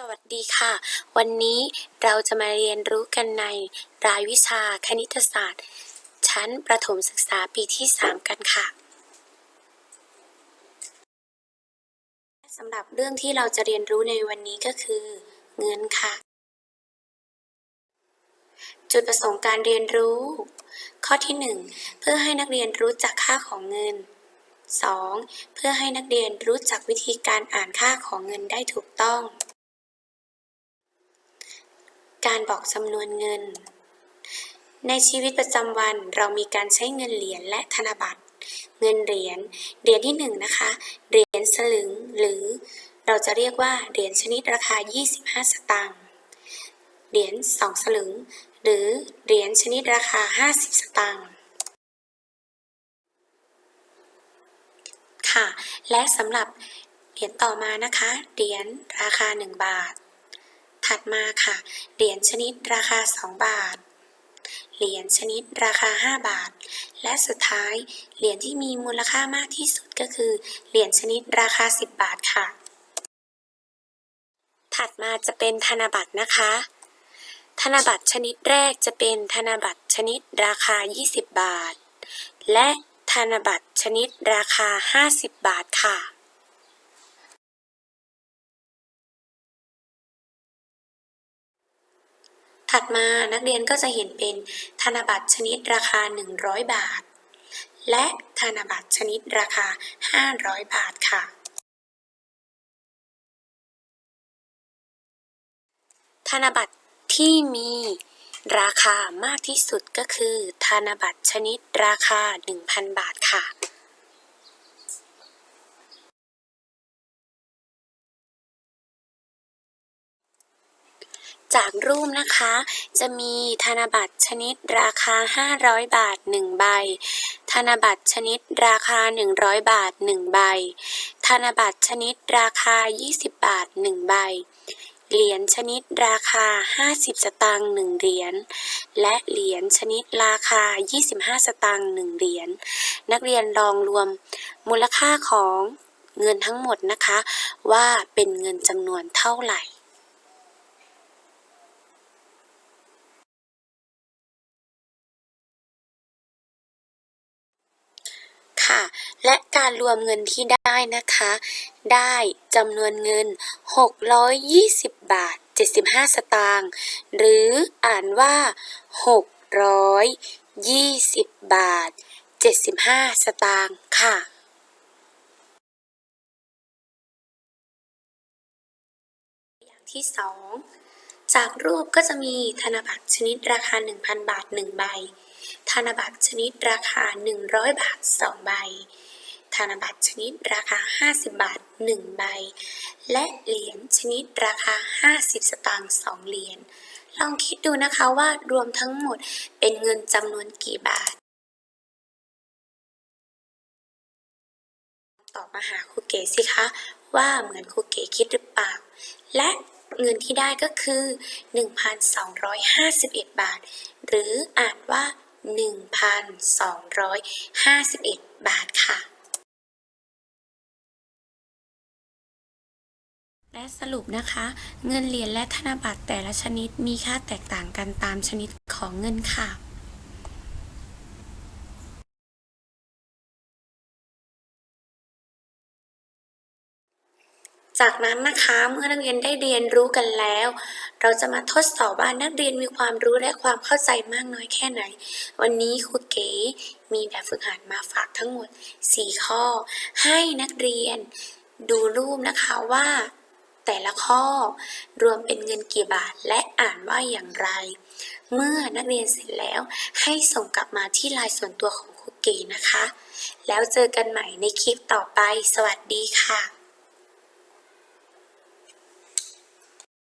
สวัสดีค่ะ วันนี้เราจะมาเรียนรู้กันในรายวิชาคณิตศาสตร์ ชั้นประถมศึกษาปีที่ 3 กันค่ะสำหรับเรื่องที่เราจะเรียนรู้ในวันนี้ก็คือ เงินค่ะ จุดประสงค์การเรียนรู้ ข้อที่ 1 เพื่อให้นักเรียนรู้จักค่าของเงิน 2. เพื่อให้นักเรียนรู้จักวิธีการอ่านค่าของเงินได้ถูกต้อง การบอกจำนวนเงิน ในชีวิตประจำวันเรามีการใช้เงินเหรียญและธนบัตร เงินเหรียญ เหรียญที่หนึ่งนะคะ เหรียญสลึง หรือเราจะเรียกว่าเหรียญชนิดราคา 25 สตางค์ เหรียญ2สลึง หรือเหรียญชนิดราคา 50 สตางค์ค่ะ และสำหรับเหรียญต่อมานะคะ เหรียญราคา 1 บาท ถัดมาค่ะ เหรียญชนิดราคา 2 บาท เหรียญชนิดราคา 5 บาท และสุดท้าย เหรียญที่มีมูลค่ามากที่สุดก็คือ เหรียญชนิดราคา 10 บาทค่ะ ถัดมาจะเป็นธนบัตรนะคะ ธนบัตรชนิดแรกจะเป็นธนบัตรชนิดราคา 20 บาท และธนบัตรชนิดราคา 50 บาทค่ะ ถัดมานักเรียนก็จะเห็นเป็นธนบัตรชนิดราคา 100 บาท และธนบัตรชนิดราคา 500 บาทค่ะ ธนบัตรที่มีราคามากที่สุดก็คือ ธนบัตรชนิดราคา 1,000 บาทค่ะ จากรูปนะคะ จะมีธนบัตรชนิดราคา 500 บาท 1 ใบ ธนบัตรชนิดราคา 100 บาท 1 ใบ ธนบัตรชนิดราคา 20 บาท 1 ใบ เหรียญชนิดราคา 50 สตางค์1เหรียญ และเหรียญชนิดราคา 25 สตางค์1เหรียญ นักเรียนลองรวมมูลค่าของเงินทั้งหมดนะคะ ว่าเป็นเงินจำนวนเท่าไหร่ ค่ะ และ การรวมเงินที่ได้นะคะ ได้จำนวนเงิน 620 บาท 75 สตางค์หรืออ่านว่า 620 บาท 75 สตางค์ค่ะอย่างที่ 2 จากรูปก็จะมีธนบัตรชนิดราคา 1,000 บาท 1 ใบ ธนบัตรชนิดราคา 100 บาท 2 ใบ ธนบัตรชนิดราคา 50 บาท 1 ใบ และเหรียญชนิดราคา 50 สตางค์ 2 เหรียญ ลองคิดดูนะคะว่ารวมทั้งหมดเป็นเงินจำนวนกี่บาท ตอบมาหาครูเก๋สิคะ ว่าเหมือนครูเก๋คิดหรือเปล่า และเงินที่ได้ก็คือ 1,251 บาท หรืออ่านว่า 1,251 บาทค่ะ และสรุปนะคะ เงินเหรียญและธนบัตรแต่ละชนิดมีค่าแตกต่างกันตามชนิดของเงินค่ะจากนั้นนะคะเมื่อนักเรียนได้เรียนรู้กันแล้ว เราจะมาทดสอบว่านักเรียนมีความรู้และความเข้าใจมากน้อยแค่ไหน วันนี้ครูเก๋มีแบบฝึกหัดมาฝากทั้งหมด 4 ข้อ ให้นักเรียนดูรูปนะคะว่า แต่ละข้อ รวมเป็นเงินกี่บาทและอ่านว่าอย่างไร เมื่อนักเรียนเสร็จแล้วให้ส่งกลับมาที่ไลน์ส่วนตัวของครูเก๋นะคะ แล้วเจอกันใหม่ในคลิปต่อไป สวัสดีค่ะ